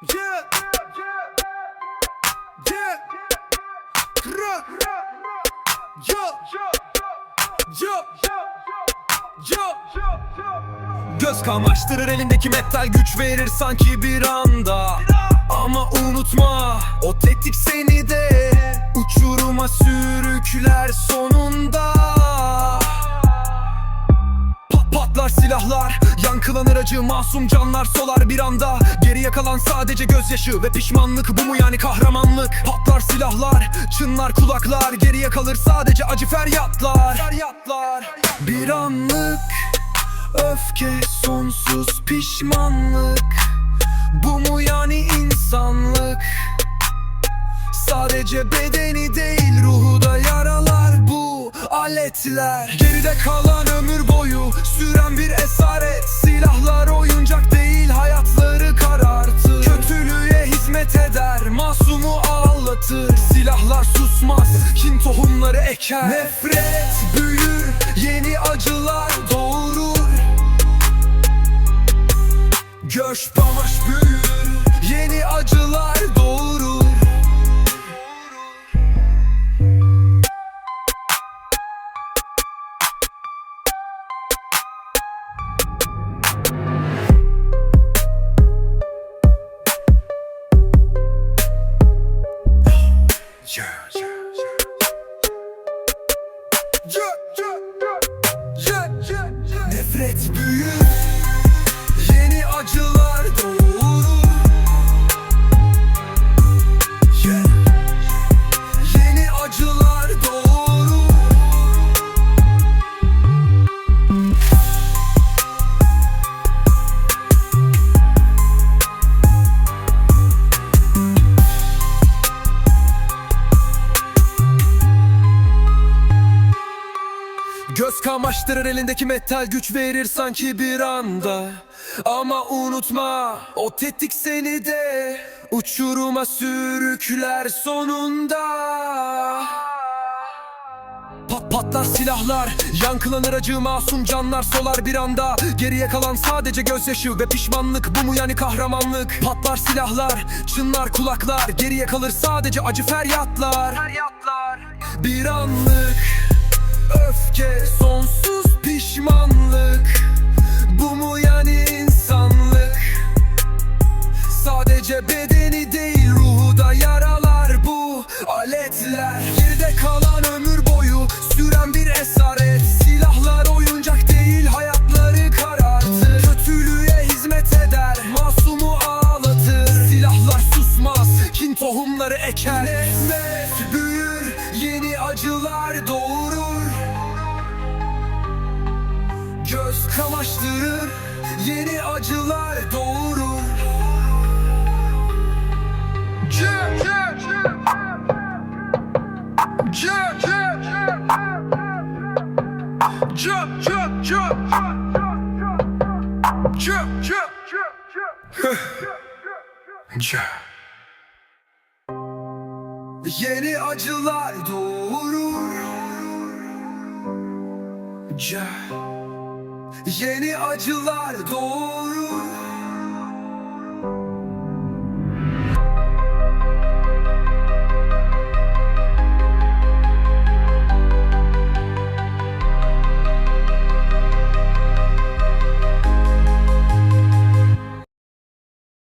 Yeah. Yeah. Ra. Yo. Yo. Yo. Göz kamaştırır elindeki metal güç verir sanki bir anda Ama unutma o tetik seni de Uçuruma sürükler sonunda Pat patlar silahlar Yankılanır acı masum canlar solar bir anda. Geriye kalan sadece gözyaşı ve pişmanlık. Bu mu yani kahramanlık? Patlar silahlar çınlar kulaklar. Geriye kalır sadece acı feryatlar. Feryatlar. Bir anlık öfke sonsuz pişmanlık. Bu mu yani insanlık? Sadece bedeni değil ruhu da aletler Geride kalan ömür boyu süren bir esaret. Silahlar oyuncak değil hayatları karartır. Kötülüğe hizmet eder masumu ağlatır. Silahlar susmaz kin tohumları eker. Nefret büyür yeni acılar doğurur. Göç bamaş büyür yeni acılar doğurur Yeah, yeah, yeah. Nefret büyür Göz kamaştırır elindeki metal güç verir sanki bir anda. Ama unutma o tetik seni de Uçuruma sürükler sonunda. Pat patlar silahlar Yankılanır acı masum canlar solar bir anda. Geriye kalan sadece gözyaşı ve pişmanlık Bu mu yani kahramanlık? Patlar silahlar çınlar kulaklar Geriye kalır sadece acı feryatlar. Bir anlık Sadece bedeni değil ruhu da yaralar bu aletler. Geride kalan ömür boyu süren bir esaret. Silahlar oyuncak değil hayatları karartır. Kötülüğe hizmet eder masumu ağlatır. Silahlar susmaz kin tohumları eker. Nefret büyür yeni acılar doğurur. Göz kamaştırır yeni acılar doğurur Yeah, yeah, yeah. Yeah, yeah, yeah. Yeni acılar doğurur. Yeni acılar doğurur